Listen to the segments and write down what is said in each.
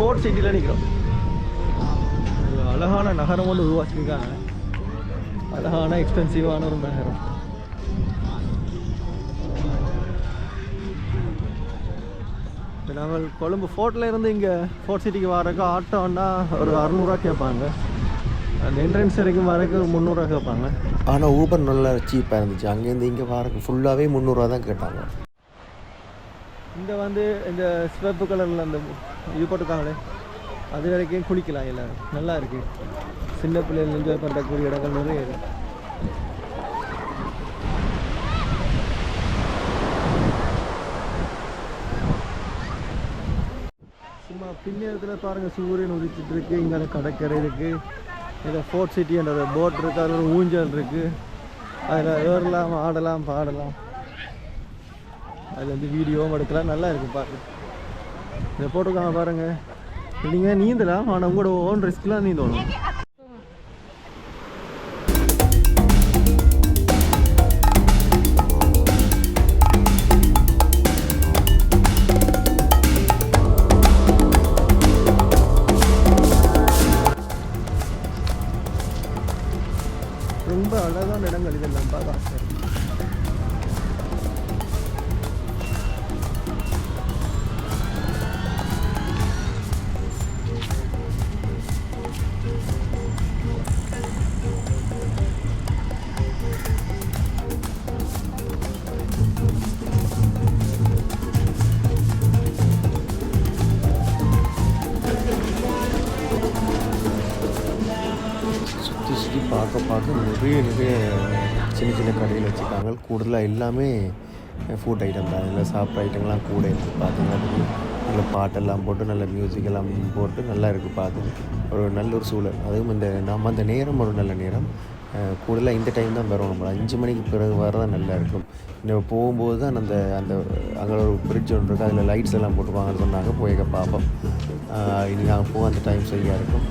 Fort சிட்டியில் நிற்கிறோம் அழகான நகரம் ஒன்று உருவாக்கியிருக்காங்க. அழகான எக்ஸ்பென்சிவான ஒரு நகரம். நாங்கள் கொழும்பு ஃபோர்ட்டில் இருந்து இங்கே ஃபோர்ட் சிட்டிக்கு வரக்கு ஆட்டோன்னா ஒரு அறநூறுவா கேட்பாங்க. அந்த என்ட்ரன்ஸ் வரைக்கும் வரக்கு முந்நூறுரூவா கேட்பாங்க. ஆனால் ஊபர் நல்லா சீப்பாக இருந்துச்சு. அங்கேருந்து இங்கே வரக்கு ஃபுல்லாகவே முந்நூறுரூவா தான் கேட்டாங்க. இந்த வந்து இந்த சிவப்பு கலரில் அந்த இது போட்டிருக்காங்களே அது வரைக்கும் குளிக்கலாம் எல்லாரும் நல்லா இருக்கு. சின்ன பிள்ளைகள் என்ஜாய் பண்ணுறக்கூடிய இடங்கள் நிறைய இருக்கு. சும்மா பின்னேரத்தில் பாருங்கள் சூரியன் உதிச்சிட்டு இருக்கு. இங்கே கடற்கரை இருக்கு. இதில் ஃபோர்ட் சிட்டின்ற ஒரு போட் இருக்குது அதில் ஒரு ஊஞ்சல் இருக்கு. அதில் ஏறலாம் ஆடலாம் பாடலாம். அதில் வந்து வீடியோவும் எடுக்கலாம். நல்லா இருக்கு பார்க்க இதை போட்டிருக்காங்க பாருங்க. நீங்கள் நீந்தலாம் ஆனால் உங்களோட ஓன் ரிஸ்க்லாம் நீந்தணும். ரொம்ப அழகான இடங்கள் இதெல்லாம் பார்க்க. ஆசை பார்க்க நிறைய நிறைய சின்ன சின்ன கடையில் வச்சுருக்காங்க. கூடுதலாக எல்லாமே ஃபுட் ஐட்டம் தான். இல்லை சாப்பிட்ற ஐட்டங்கள்லாம் கூட இருக்குது பார்த்தீங்கன்னா நல்ல பாட்டெல்லாம் போட்டு நல்ல மியூசிக் எல்லாம் போட்டு நல்லா இருக்குது பார்க்க ஒரு நல்ல ஒரு சூழல். அதுவும் இந்த நம்ம அந்த நேரம் ஒரு நல்ல நேரம். கூடுதலாக இந்த டைம் தான் வரும். நம்ம அஞ்சு மணிக்கு பிறகு வர தான் நல்லா இருக்கும். நம்ம போகும்போது தான் அந்த அந்த அங்கே ஒரு பிரிட்ஜ் ஒன்று இருக்குது அதில் லைட்ஸ் எல்லாம் போட்டுருவாங்கன்னு சொன்னாங்க போய் பார்ப்போம். இனி நாங்கள் போக அந்த டைம் சரியாக இருக்கும்.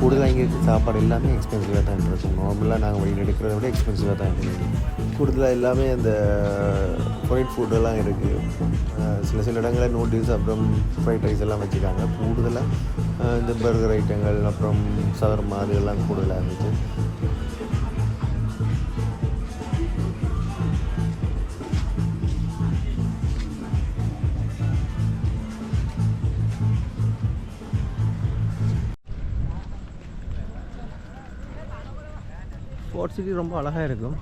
கூடுதலாக இங்கே இருக்க சாப்பாடு எல்லாமே எக்ஸ்பென்சிவாக தான் இருக்கும் நார்மலாக நாங்கள் வழியில் எடுக்கிறத விட எக்ஸ்பென்சிவாக தான் இருக்குது கூடுதலாக எல்லாமே அந்த uh, ஃப்ரைட் ஃபுட்டெல்லாம் இருக்குது சில சில இடங்களில் நூடுல்ஸ் அப்புறம் ஃப்ரைட் ரைஸ் எல்லாம் வச்சுருக்காங்க கூடுதலாக இந்த பர்கர் ஐட்டங்கள் அப்புறம் சவர்மா அதெல்லாம் கூடுதலாக இருந்துச்சு. ஃபோர்ட் சிட்டி ரொம்ப அழகாக இருக்கும்.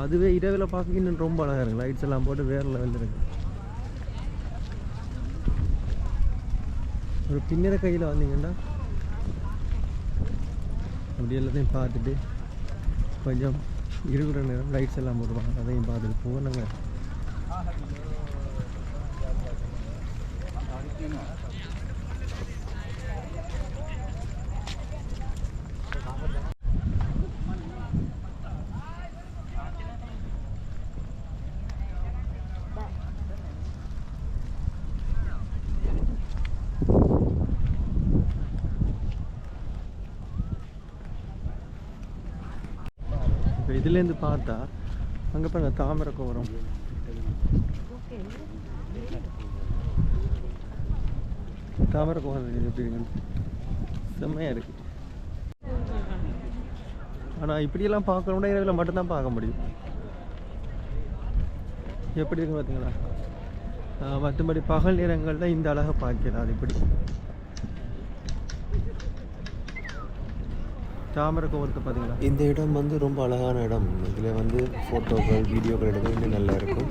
அதுவே இரவில் பார்க்க இன்னும் ரொம்ப அழகாக இருக்கும். லைட்ஸ் எல்லாம் போட்டு வேறு லெவலில் இருக்குது ஒரு பின்னர கையில் வந்தீங்கன்னா அப்படி எல்லாத்தையும் பார்த்துட்டு கொஞ்சம் இருக்கிற நேரம் லைட்ஸ் எல்லாம் போடுவாங்க. அதையும் பார்த்துட்டு போனாங்க இதுலேருந்து பார்த்தா அங்கே பாருங்க தாமரை கோரம் தாமரை கோவரம் எப்படி இருக்குன்னு. செம்மையாக இருக்கு. ஆனால் இப்படியெல்லாம் பார்க்கணும்னா இரவில் மட்டும்தான் பார்க்க முடியும். எப்படி இருக்குன்னு பார்த்தீங்களா மற்றபடி பகல் நேரங்களில் இந்த அழகை பார்க்கலாம் அது இப்படி. தாமரை கோவிலுக்கு பார்த்தீங்களா? இந்த இடம் வந்து ரொம்ப அழகான இடம். இதில் வந்து ஃபோட்டோக்கள் வீடியோக்கள் எடுக்க இன்னும் நல்லா இருக்கும்.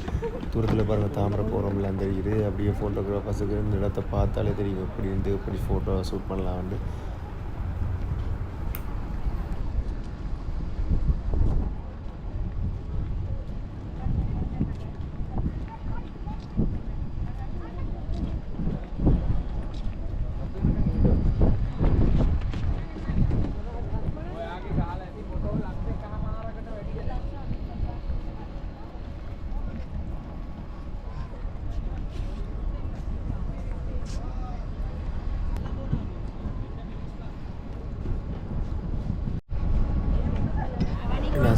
தூரத்தில் பாருங்கள் தாமரை போகிறோம்லாம் தெரியுது. அப்படியே ஃபோட்டோகிராஃபர்ஸுக்கு இந்த இடத்த பார்த்தாலே தெரியும். எப்படி இருந்து எப்படி ஃபோட்டோ ஷூட் பண்ணலாம்னு.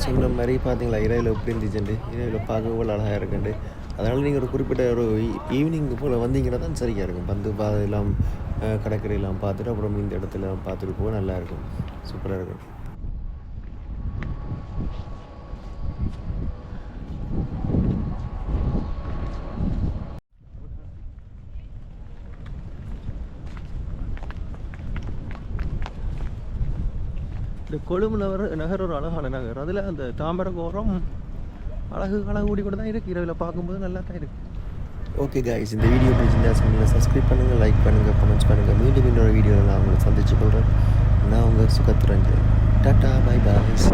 நான் சொன்ன மாதிரி பார்த்தீங்களா இரவில் எப்படி இருந்துச்சுண்டு இரவில் பார்க்கவும் அழகாக இருக்குண்டு அதனால் நீங்கள் ஒரு குறிப்பிட்ட ஒரு e-, ஈவினிங் போல் வந்தீங்கன்னா தான் சரியாக இருக்கும். பந்து பா எல்லாம் கடற்கரையெல்லாம் பார்த்துட்டு அப்புறம் இந்த இடத்துல பார்த்துட்டு போக நல்லா இருக்கும். சூப்பராக இருக்கும். இந்த கொழும்பு நகர் நகர் ஒரு அழகான நகர். அதில் அந்த தாமரகோரம் அழகு அழகு கூடி கூட தான் இருக்குது இரவில் பார்க்கும்போது நல்லா தான் இருக்குது ஓகே காய்ஸ் இந்த வீடியோ பிடிச்சிருந்தா சேனலில் சப்ஸ்கிரைப் பண்ணுங்கள் லைக் பண்ணுங்கள் கமெண்ட்ஸ் பண்ணுங்கள் மீண்டும் இன்னொரு வீடியோவில் நான் உங்களை சந்திச்சு கொள்கிறேன் நான் உங்கள் சுகத்ரஞ்சன் டாட்டா பை பாய்ஸ்